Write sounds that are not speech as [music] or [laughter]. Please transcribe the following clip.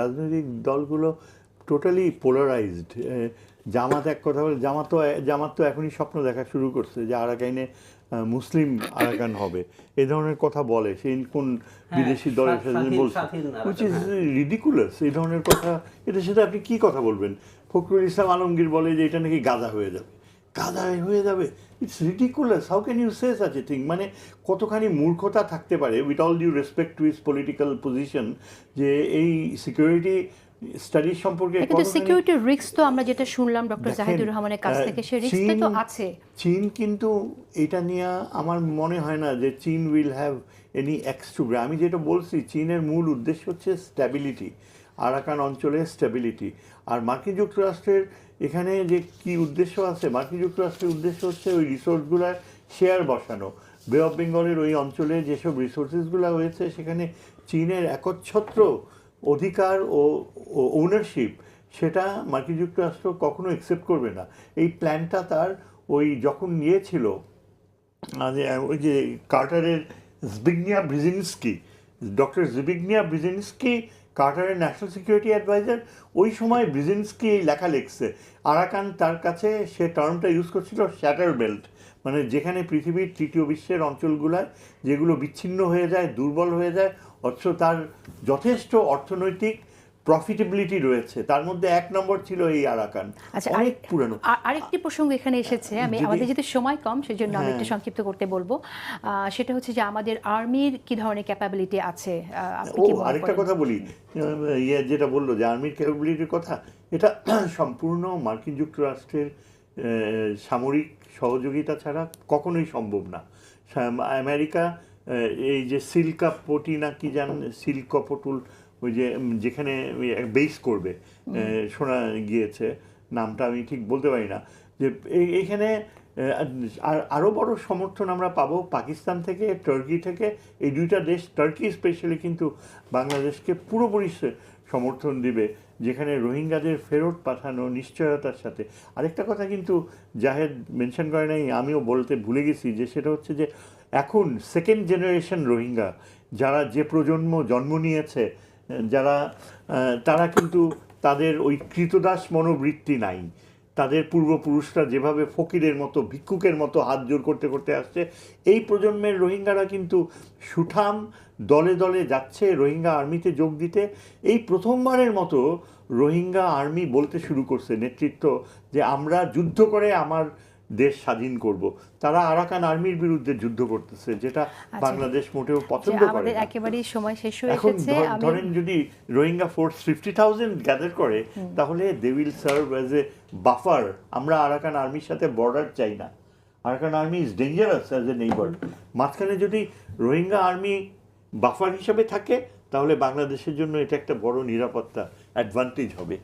রাজনৈতিক দলগুলো totally polarised জামাত এক কথা বলে জামাত তো জামাত তো এখনই স্বপ্ন দেখা শুরু করছে যে আরাকাইনে মুসলিম আরাকান হবে। এ ধরনের কথা বলে সেই কোন বিদেশি দলের সাথে বলছে। উইচ ইজ রিডিকুলাস এই ধরনের কথা এটার সাথে আপনি কি কথা বলবেন? ফখরুল ইসলাম আলমগীর বলে যে এটা নাকি গাদা হয়ে যাবে। গাদা হয়ে যাবে? It's ridiculous how can you say such a thing মানে কতখানি মূর্খতা থাকতে পারে with all due respect to his political position যে এই সিকিউরিটি স্টাডিজ সম্পর্কে কিন্তু সিকিউরিটি রিস্ক তো আমরা যেটা শুনলাম ডক্টর জাহিদুর রহমানের কাছ থেকে সেই রিস্কটা তো চীন- আছে। চীন কিন্তু এটা নিয়ে আমার মনে হয় না যে চীন will have any axe to আমি যেটা বলছি চীনের মূল উদ্দেশ্য হচ্ছে স্ট্যাবিলিটি আরাকান অঞ্চলের স্ট্যাবিলিটি আর মার্কিন যুক্তরাষ্ট্রের এখানে যে কি উদ্দেশ্য আছে মার্কিন যুক্তরাষ্ট্রের উদ্দেশ্য হচ্ছে ওই রিসোর্সগুলার শেয়ার বসানো। বে অফ বেঙ্গলের ওই অঞ্চলে যেসব রিসোর্সেসগুলো হয়েছে, সেখানে চীনের একচ্ছত্র অধিকার ও ওনারশিপ সেটা মার্কিন যুক্তরাষ্ট্র কখনো অ্যাকসেপ্ট করবে না। এই প্ল্যানটা তার ওই যখন নিয়েছিল মানে ওই যে কার্টারের Zbigniew Brzezinski doctor Zbigniew Brzezinski কার্টারের national security adviser, ওই সময় ব্রিজিনস্কি লেখা লিখছে, আরাকান তার কাছে সে টার্মটা ইউজ করছিল শ্যাটার বেল্ট মানে যেখানে পৃথিবীর তৃতীয় বিশ্বের অঞ্চলগুলায় যেগুলো বিচ্ছিন্ন হয়ে যায়, দুর্বল হয়ে যায়, অথচ তার যথেষ্ট অর্থনৈতিক প্রফিটেবিলিটি রয়েছে। তার মধ্যে এক নম্বর ছিল এই আরাকান। আচ্ছা অনেক পুরানো। আরেকটি প্রসঙ্গ এখানে এসেছে। আমি আমাদের যেহেতু সময় কম সেজন্য আমি হ্যাঁ। একটু সংক্ষিপ্ত করতে বলব। সেটা হচ্ছে যে আমাদের আর্মির কি ধরনের ক্যাপাবিলিটি আছে? আপনি ও আরেকটা কথা বলি। ইয়ে যেটা বলল যে আর্মির ক্যাপাবিলিটির কথা এটা [clears throat] সম্পূর্ণ মার্কিন যুক্তরাষ্ট্রের সামরিক সহযোগিতা ছাড়া কখনোই সম্ভব না। আমেরিকা এই যে সিল্কা পটি না কি জান সিল্ক পটুল ওই যে যেখানে বেস করবে। শোনা গিয়েছে নামটা আমি ঠিক বলতে পারি না। যে এই- এইখানে আর আরও বড় সমর্থন আমরা পাবো পাকিস্তান থেকে টার্কি থেকে। এই দুইটা দেশ টার্কি স্পেশালি কিন্তু বাংলাদেশকে পুরোপুরি সমর্থন দিবে। যেখানে রোহিঙ্গাদের ফেরত পাঠানো নিশ্চয়তার সাথে। আরেকটা কথা কিন্তু জাহেদ মেনশন করে নাই আমিও বলতে ভুলে গেছি যে সেটা হচ্ছে যে এখন সেকেন্ড জেনারেশন রোহিঙ্গা যারা যে প্রজন্ম জন্ম নিয়েছে যারা তারা কিন্তু তাদের ওই কৃতদাস মনোবৃত্তি নাই। তাদের পূর্বপুরুষরা যেভাবে ফকিরের মতো, ভিক্ষুকের মতো হাত জোর করতে করতে আসছে, এই প্রজন্মের রোহিঙ্গারা কিন্তু সুঠাম দলে দলে যাচ্ছে রোহিঙ্গা আর্মিতে যোগ দিতে। এই প্রথমবারের মতো রোহিঙ্গা আর্মি বলতে শুরু করছে নেতৃত্ব যে, আমরা যুদ্ধ করে আমার দেশ স্বাধীন করব। তারা আরাকান আর্মির বিরুদ্ধে যুদ্ধ করতেছে যেটা বাংলাদেশ মোটেও পছন্দ করে। একেবারেই সময় শেষ হয়ে এসেছে আমি ধরেন যদি Rohingya force fifty thousand gather করে তাহলে they will serve as a buffer আমরা আরাকান আর্মির সাথে বর্ডার চাই না। Arakan army is dangerous as a neighbour মাঝখানে যদি রোহিঙ্গা আর্মি বাফার হিসাবে থাকে তাহলে বাংলাদেশের জন্য এটা একটা বড় নিরাপত্তা অ্যাডভান্টেজ হবে।